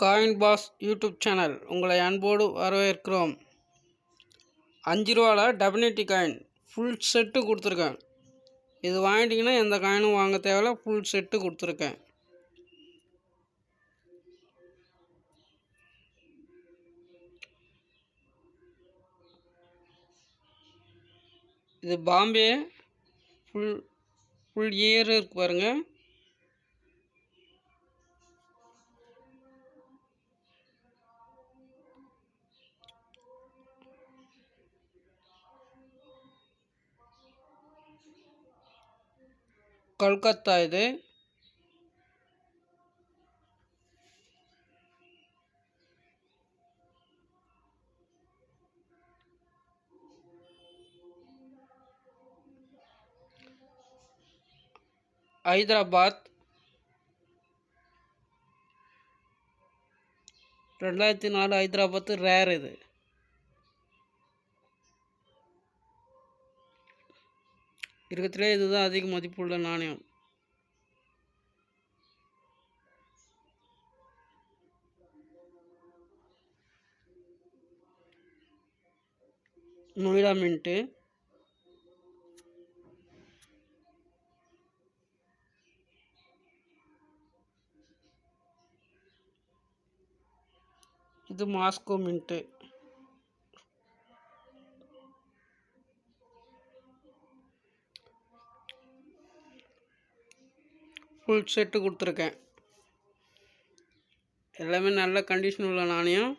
Coin boss YouTube channel. உங்களை அன்போடு வரவேற்கிறோம். அஞ்சு ரூபாவில் டெபினிட்டி காயின். ஃபுல் செட்டு கொடுத்துருக்கேன். இது வாங்கிட்டிங்கன்னா எந்த காயினும் வாங்க தேவையில்ல. ஃபுல் செட்டு கொடுத்துருக்கேன். இது பாம்பே. ஃபுல் ஃபுல் இயர் இருக்கு பாருங்கள் கல்கத்தா இது ஹைதராபாத் ரெண்டாயிரத்தி நாலு ஹைதராபாத் ரேர் இது. இருக்கிறதுலே இதுதான் அதிக மதிப்புள்ள நாணயம். நொய்டா மின்ட்டு. இது மாஸ்கோ மின்ட்டு. ஃபுல் செட்டு கொடுத்துருக்கேன். எல்லாமே நல்ல கண்டிஷன் உள்ள நாணயம்.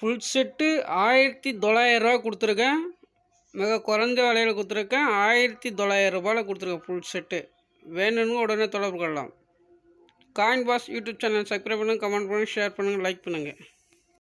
ஃபுல் செட்டு ஆயிரத்தி தொள்ளாயிரரூவா கொடுத்துருக்கேன். மிக குறைஞ்ச விலையில் கொடுத்துருக்கேன். ஆயிரத்தி தொள்ளாயிரம் ரூபாயில் கொடுத்துருக்கேன் ஃபுல் செட்டு வேணும்னு உடனே தொடர்பு கொள்ளலாம். Coin boss YouTube channel subscribe பண்ணுங்கள் கமெண்ட் பண்ணுங்கள் ஷேர் பண்ணுங்கள் லைக் பண்ணுங்கள்